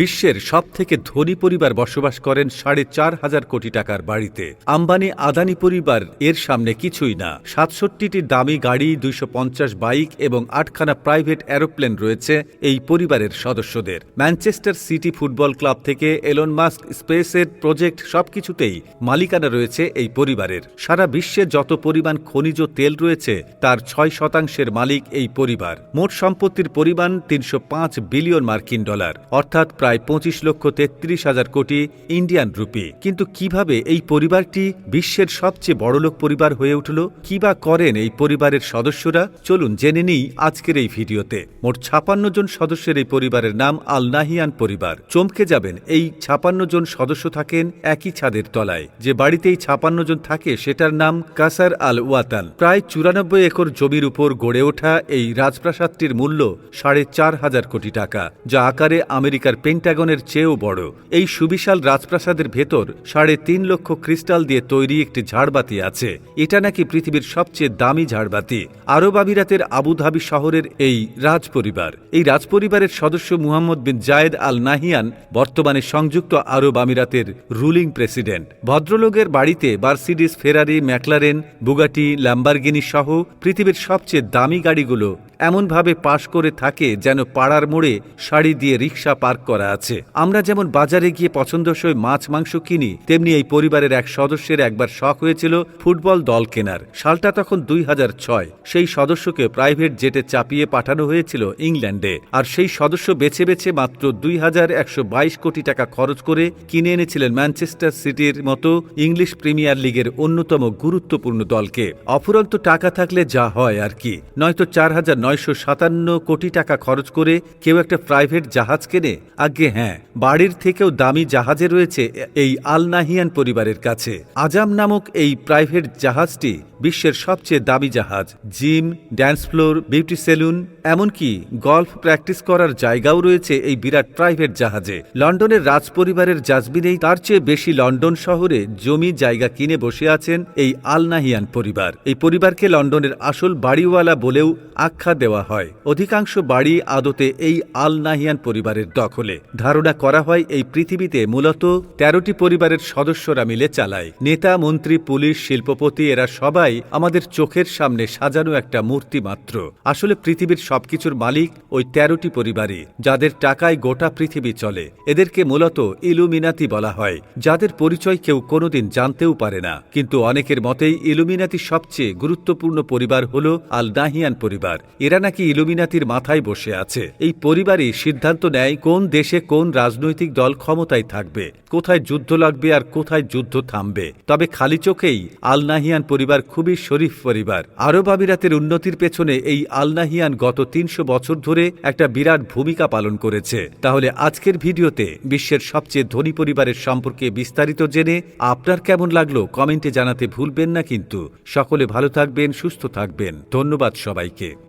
বিশ্বের সব থেকে ধনী পরিবার বসবাস করেন সাড়ে চার হাজার কোটি টাকার বাড়িতে। আম্বানি আদানি পরিবার এর সামনে কিছুই না। সাতষট্টিটি দামি গাড়ি, দুইশো পঞ্চাশ বাইক এবং আটখানা প্রাইভেট অ্যারোপ্লেন রয়েছে এই পরিবারের সদস্যদের। ম্যানচেস্টার সিটি ফুটবল ক্লাব থেকে এলন মাস্ক স্পেসের প্রজেক্ট সবকিছুতেই মালিকানা রয়েছে এই পরিবারের। সারা বিশ্বে যত পরিমাণ খনিজ তেল রয়েছে, তার ছয় শতাংশের মালিক এই পরিবার। মোট সম্পত্তির পরিমাণ তিনশো পাঁচ বিলিয়ন মার্কিন ডলার। অর্থাৎ প্রায় পঁচিশ লক্ষ তেত্রিশ হাজার কোটি ইন্ডিয়ান রুপি। কিন্তু কীভাবে এই পরিবারটি বিশ্বের সবচেয়ে বড়লোক পরিবার হয়ে উঠল? কি বা করেন এই পরিবারের সদস্যরা? চলুন জেনে নিই আজকের এই ভিডিওতে। মোট ছাপান্ন জন সদস্যের এই পরিবারের নাম আল নাহিয়ান পরিবার। চমকে যাবেন, এই ছাপান্ন জন সদস্য থাকেন একই ছাদের তলায়। যে বাড়িতে এই ছাপান্ন জন থাকে, সেটার নাম কাসার আল ওয়াতান। প্রায় চুরানব্বই একর জমির উপর গড়ে ওঠা এই রাজপ্রাসাদটির মূল্য সাড়ে চার হাজার কোটি টাকা, যা আকারে আমেরিকার পেন্টাগনের চেয়েও বড়। এই সুবিশাল রাজপ্রাসাদের ভেতর সাড়ে তিন লক্ষ ক্রিস্টাল দিয়ে তৈরি একটি ঝাড়বাতি আছে। এটা নাকি পৃথিবীর সবচেয়ে দামি ঝাড়বাতি। আরব আমিরাতের আবুধাবি শহরের এই রাজপরিবার। এই রাজপরিবারের সদস্য মুহাম্মদ বিন জায়েদ আল নাহিয়ান বর্তমানে সংযুক্ত আরব আমিরাতের রুলিং প্রেসিডেন্ট। ভদ্রলোকের বাড়িতে Mercedes Ferrari, McLaren, Bugatti, Lamborghini সহ পৃথিবীর সবচেয়ে দামি গাড়িগুলো এমনভাবে পাশ করে থাকে যেন পাড়ার মোড়ে শাড়ি দিয়ে রিক্সা পার্ক করা আছে। আমরা যেমন বাজারে গিয়ে পছন্দসই মাছ, মাংস কিনি, তেমনি এই পরিবারের এক সদস্যের একবার শখ হয়েছিল ফুটবল দল কেনার। সালটা তখন দুই হাজার ছয়। সেই সদস্যকে প্রাইভেট জেটে চাপিয়ে পাঠানো হয়েছিল ইংল্যান্ডে। আর সেই সদস্য বেছে বেছে মাত্র দুই হাজার একশো বাইশ কোটি টাকা খরচ করে কিনে এনেছিলেন ম্যানচেস্টার সিটির মতো ইংলিশ প্রিমিয়ার লিগের অন্যতম গুরুত্বপূর্ণ দলকে। অফুরন্ত টাকা থাকলে যা হয় আর কি। নয়তো চার হাজার নয়শো সাতান্ন কোটি টাকা খরচ করে কেউ একটা প্রাইভেট জাহাজ কেনে আগে হ্যাঁ বাড়ির থেকেও দামি জাহাজে রয়েছে এই আল নাহিয়ান পরিবারের কাছে। আজাম নামক এই প্রাইভেট জাহাজটি বিশ্বের সবচেয়ে দামি জাহাজ, gym, dance floor, beauty salon, এমনকি গল্ফ প্র্যাকটিস করার জায়গাও রয়েছে এই বিরাট প্রাইভেট জাহাজে। লন্ডনের রাজপরিবারের জাজবিনেই তার চেয়ে বেশি লন্ডন শহরে জমি জায়গা কিনে বসে আছেন এই আল নাহিয়ান পরিবার। এই পরিবারকে লন্ডনের আসল বাড়িওয়ালা বলেও আখ্যা দেওয়া হয়। অধিকাংশ বাড়ি আদতে এই আল নাহিয়ান পরিবারের দখলে। ধারণা করা হয় এই পৃথিবীতে মূলত তেরোটি পরিবারের সদস্যরা মিলে চালায়। নেতা, মন্ত্রী, পুলিশ, শিল্পপতি এরা সবাই আমাদের চোখের সামনে সাজানো একটা মূর্তি মাত্র। আসলে পৃথিবীর সবকিছুর মালিক ওই তেরোটি পরিবারই, যাদের টাকায় গোটা পৃথিবী চলে। এদেরকে মূলত ইলুমিনাতি বলা হয়, যাদের পরিচয় কেউ কোনোদিন জানতেও পারে না। কিন্তু অনেকের মতেই ইলুমিনাতি সবচেয়ে গুরুত্বপূর্ণ পরিবার হল আল নাহিয়ান পরিবার। এরা নাকি ইলুমিনাতির মাথায় বসে আছে। এই পরিবারই সিদ্ধান্ত নেয় কোন দেশে কোন রাজনৈতিক দল ক্ষমতায় থাকবে? কোথায় যুদ্ধ লাগবে আর কোথায় যুদ্ধ থামবে? তবে খালি চোখেই আল নাহিয়ান পরিবার খুবই শরীফ পরিবার। আরব আমিরাতের উন্নতির পেছনে এই আল নাহিয়ান গত তিনশো বছর ধরে একটা বিরাট ভূমিকা পালন করেছে। তাহলে আজকের ভিডিওতে বিশ্বের সবচেয়ে ধনী পরিবারের সম্পর্কে বিস্তারিত জেনে আপনার কেমন লাগল কমেন্টে জানাতে ভুলবেন না কিন্তু। সকলে ভালো থাকবেন, সুস্থ থাকবেন। ধন্যবাদ সবাইকে।